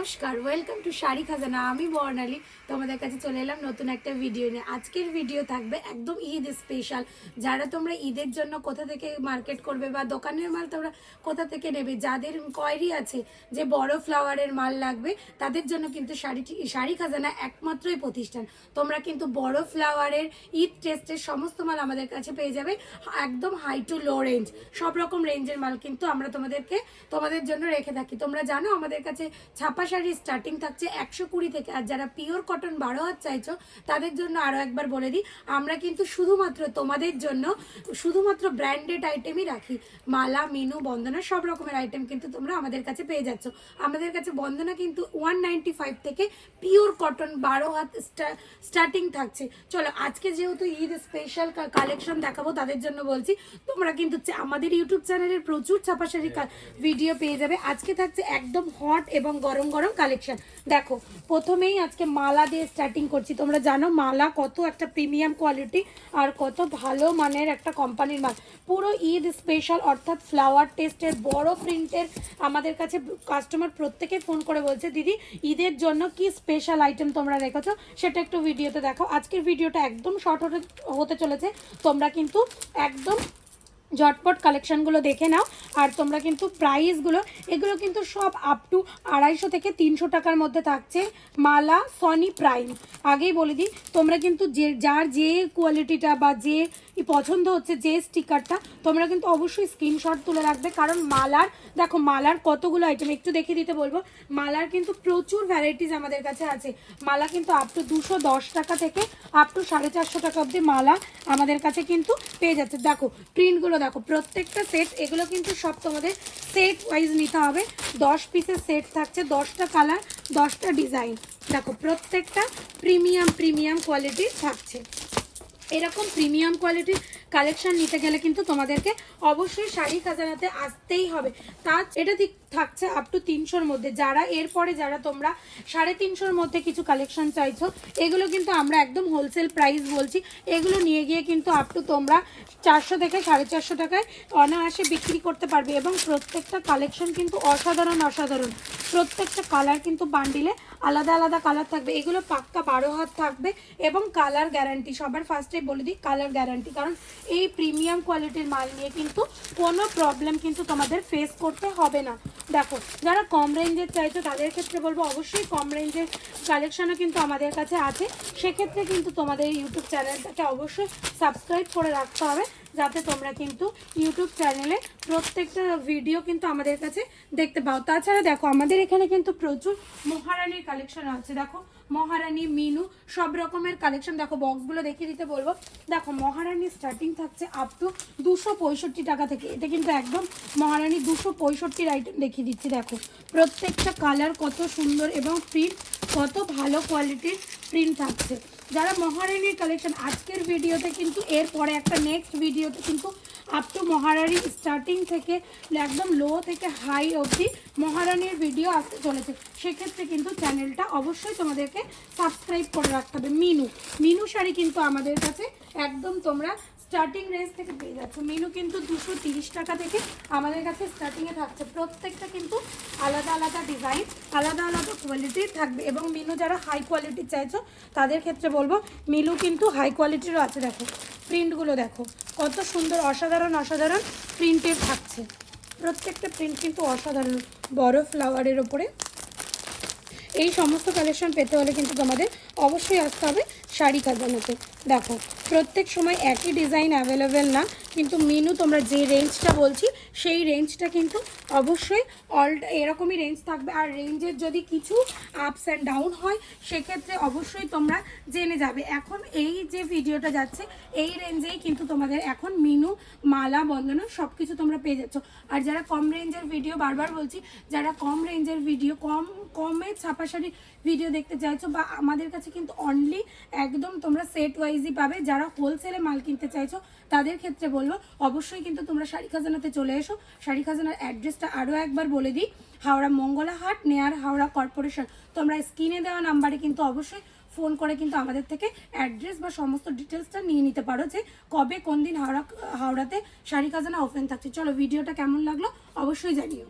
নমস্কার welcome to sari খাজানা। আমি বর্ণালী, তোমাদের কাছে চলে এলাম নতুন একটা ভিডিও নিয়ে। আজকের ভিডিও থাকবে একদম ঈদ স্পেশাল যারা তোমরা ঈদের জন্য কোথা থেকে মার্কেট করবে বা দোকানের মাল তোমরা কোথা থেকে নেবে, যাদের কোয়ারি আছে যে বড় ফ্লাওয়ারের মাল লাগবে, তাদের জন্য কিন্তু শাড়ি শাড়ি খাজানা একমাত্রই প্রতিষ্ঠান। তোমরা কিন্তু বড় ফ্লাওয়ারের ঈদ টেস্টের সমস্ত মাল আমাদের কাছে পেয়ে যাবে, একদম হাই টু লো রেঞ্জ সব রকম রেঞ্জের মাল কিন্তু আমরা তোমাদেরকে, তোমাদের জন্য রেখে থাকি। তোমরা জানো আমাদের কাছে ছাপা শাড়ি স্টার্টিং থাকছে একশো কুড়ি থেকে। আর যারা পিওর কটন বারো হাত চাইছো, তাদের জন্য আরও একবার বলে দিই, আমরা কিন্তু শুধুমাত্র তোমাদের জন্য শুধুমাত্র ব্র্যান্ডেড আইটেমই রাখি। মালা, মিনু, বন্দনা, সব রকমের আইটেম কিন্তু তোমরা আমাদের কাছে পেয়ে যাচ্ছ। আমাদের কাছে বন্দনা কিন্তু ওয়ান নাইনটি ফাইভ থেকে পিওর কটন বারো হাত স্টার্টিং থাকছে। চলো, আজকে যেহেতু ঈদ স্পেশাল কালেকশন দেখাবো, তাদের জন্য বলছি, তোমরা কিন্তু আমাদের ইউটিউব চ্যানেলের প্রচুর ছাপা শাড়ির ভিডিও পেয়ে যাবে। আজকে থাকছে একদম হট এবং গরম গরম কালেকশন দেখো, প্রথমেই আজকে মালা দিয়ে স্টার্টিং করছি। তোমরা জানো, মালা কত একটা প্রিমিয়াম কোয়ালিটি আর কত ভালো মানের একটা কোম্পানির মাল। পুরো ঈদ স্পেশাল অর্থাৎ ফ্লাওয়ার টেস্টের বড় প্রিন্টের আমাদের কাছে কাস্টমার প্রত্যেকে ফোন করে বলছে, দিদি, ঈদের জন্য কি স্পেশাল আইটেম তোমরা রেখেছো? সেটা একটু ভিডিওতে দেখো। আজকের ভিডিওটা একদম শর্ট হতে চলেছে। তোমরা কিন্তু একদম ঝটপট কালেকশনগুলো দেখে নাও। আর তোমরা কিন্তু প্রাইসগুলো এগুলো কিন্তু সব আপ টু আড়াইশো থেকে তিনশো টাকার মধ্যে থাকছে মালা সনি প্রাইম আগেই বলে দিই, তোমরা কিন্তু যে, যার যে কোয়ালিটিটা বা যে পছন্দ হচ্ছে, যে স্টিকারটা তোমরা কিন্তু অবশ্যই স্ক্রিনশট তুলে রাখবে। কারণ মালার, দেখো মালার কতগুলো আইটেম একটু দেখে দিতে বলব। মালার কিন্তু প্রচুর ভ্যারাইটিস আমাদের কাছে আছে। মালা কিন্তু আপ টু দুশো দশ টাকা থেকে আপ টু সাড়ে চারশো টাকা অবধি মালা আমাদের কাছে কিন্তু পেয়ে যাচ্ছে। দেখো প্রিন্টগুলো দেখো, প্রত্যেকটা সেট এগুলো কিন্তু সব তোমাদের সেট ওয়াইজ নিতে হবে। দশ পিসের সেট থাকছে, দশটা কালার দশটা ডিজাইন দেখো, প্রত্যেকটা প্রিমিয়াম প্রিমিয়াম কোয়ালিটির থাকছে। এরকম প্রিমিয়াম কোয়ালিটির কালেকশন নিতে গেলে কিন্তু তোমাদেরকে অবশ্যই শাড়ি খাজানাতে আসতেই হবে। তা এটা থাকছে আপ টু তিনশোর মধ্যে। যারা এরপরে যারা তোমরা সাড়ে তিনশোর মধ্যে কিছু কালেকশন চাইছো, এগুলো কিন্তু আমরা একদম হোলসেল প্রাইস বলছি। এগুলো নিয়ে গিয়ে কিন্তু আপ টু তোমরা চারশো থেকে সাড়ে চারশো টাকায় অনায়াসে বিক্রি করতে পারবে এবং প্রত্যেকটা কালেকশন কিন্তু অসাধারণ অসাধারণ। প্রত্যেকটা কালার কিন্তু বান্ডিলে আলাদা আলাদা কালার থাকবে। এগুলো পাক্কা বারো হাত থাকবে এবং কালার গ্যারান্টি সবার ফার্স্টে বলে দিই কালার গ্যারান্টি কারণ এই প্রিমিয়াম কোয়ালিটির মাল নিয়ে কিন্তু কোনো প্রবলেম কিন্তু তোমাদের ফেস করতে হবে না। দেখো, যারা কম রেঞ্জের চাইছো তাদের ক্ষেত্রে বলব অবশ্যই কম রেঞ্জের কালেকশনও কিন্তু আমাদের কাছে আছে। সেক্ষেত্রে কিন্তু তোমাদের ইউটিউব চ্যানেলটাকে অবশ্যই সাবস্ক্রাইব করে রাখতে হবে, যাতে তোমরা কিন্তু ইউটিউব চ্যানেলে প্রত্যেকটা ভিডিও কিন্তু আমাদের কাছে দেখতে পাও। তাছাড়া দেখো, আমাদের এখানে কিন্তু প্রচুর মহারানীর কালেকশন আছে। দেখো মহারানী, মিনু, সব রকমের কালেকশন দেখো বক্সগুলো দেখিয়ে দিতে বলব। দেখো, মহারানী স্টার্টিং থাকছে আপ টু দুশো পঁয়ষট্টি টাকা থেকে। এটা কিন্তু একদম মহারানী দুশো পঁয়ষট্টির আইটেম দেখিয়ে দিচ্ছি, দেখো। প্রত্যেকটা কালার কত সুন্দর এবং প্রিন্ট কত ভালো কোয়ালিটির প্রিন্ট থাকছে। যারা মহারানীর কালেকশন আজকের ভিডিওতে কিন্তু এরপরে একটা নেক্সট ভিডিওতে কিন্তু আপ টু মহারানী স্টার্টিং থেকে একদম লো থেকে হাই অবধি মহারানীর ভিডিও আসতে চলেছে। সেক্ষেত্রে কিন্তু চ্যানেলটা অবশ্যই তোমাদেরকে সাবস্ক্রাইব করে রাখতে হবে। মিনু মিনু শাড়ি কিন্তু আমাদের কাছে একদম তোমরা স্টার্টিং রেঞ্জ থেকে পেয়ে যাচ্ছ। মেনু কিন্তু দুশো টাকা থেকে আমাদের কাছে স্টার্টিংয়ে থাকছে। প্রত্যেকটা কিন্তু আলাদা আলাদা ডিজাইন আলাদা আলাদা কোয়ালিটির থাকবে। এবং মিনু যারা হাই কোয়ালিটির চাইছো, তাদের ক্ষেত্রে বলব, মিনু কিন্তু হাই কোয়ালিটিরও আছে, দেখো। প্রিন্টগুলো দেখো। কত সুন্দর অসাধারণ অসাধারণ প্রিন্টের থাকছে। প্রত্যেকটা প্রিন্ট কিন্তু অসাধারণ, বড় ফ্লাওয়ারের ওপরে। এই সমস্ত কালেকশন পেতে হলে কিন্তু তোমাদের অবশ্যই আসতে হবে শাড়ি খাজানাতে দেখো, প্রত্যেক সময় একই ডিজাইন অ্যাভেলেবেল না, কিন্তু মিনু তোমরা যে রেঞ্জটা বলছি, সেই রেঞ্জটা কিন্তু অবশ্যই অল এরকমই রেঞ্জ থাকবে। আর রেঞ্জের যদি কিছু আপস অ্যান্ড ডাউন হয়, সেক্ষেত্রে অবশ্যই তোমরা জেনে যাবে। এখন এই যে ভিডিওটা যাচ্ছে, এই রেঞ্জেই কিন্তু তোমাদের এখন মিনু মালা, বন্দনা সব কিছু তোমরা পেয়ে যাচ্ছ। আর যারা কম রেঞ্জের ভিডিও বারবার বলছি, যারা কম রেঞ্জের ভিডিও কম, কমে ছাপাশাড়ি ভিডিও দেখতে চাইছো বা আমাদের কাছে কিন্তু অনলি একদম তোমরা সেট ওয়াইজই পাবে, যারা হোলসেলে মাল কিনতে চাইছো, তাদের ক্ষেত্রে বলব, অবশ্যই কিন্তু তোমরা শাড়ি খাজানাতে চলে এসো। শাড়ি খাজানার অ্যাড্রেসটা আরও একবার বলে দিই, হাওড়া মঙ্গলাহাট নেয়ার হাওড়া কর্পোরেশন তোমরা স্ক্রিনে দেওয়া নাম্বারে কিন্তু অবশ্যই ফোন করে কিন্তু আমাদের থেকে অ্যাড্রেস বা সমস্ত ডিটেলসটা নিয়ে নিতে পারো যে কবে কোন দিন হাওড়া, হাওড়াতে শাড়ি খাজানা ওপেন থাকছে। চলো ভিডিওটা কেমন লাগল অবশ্যই জানিও।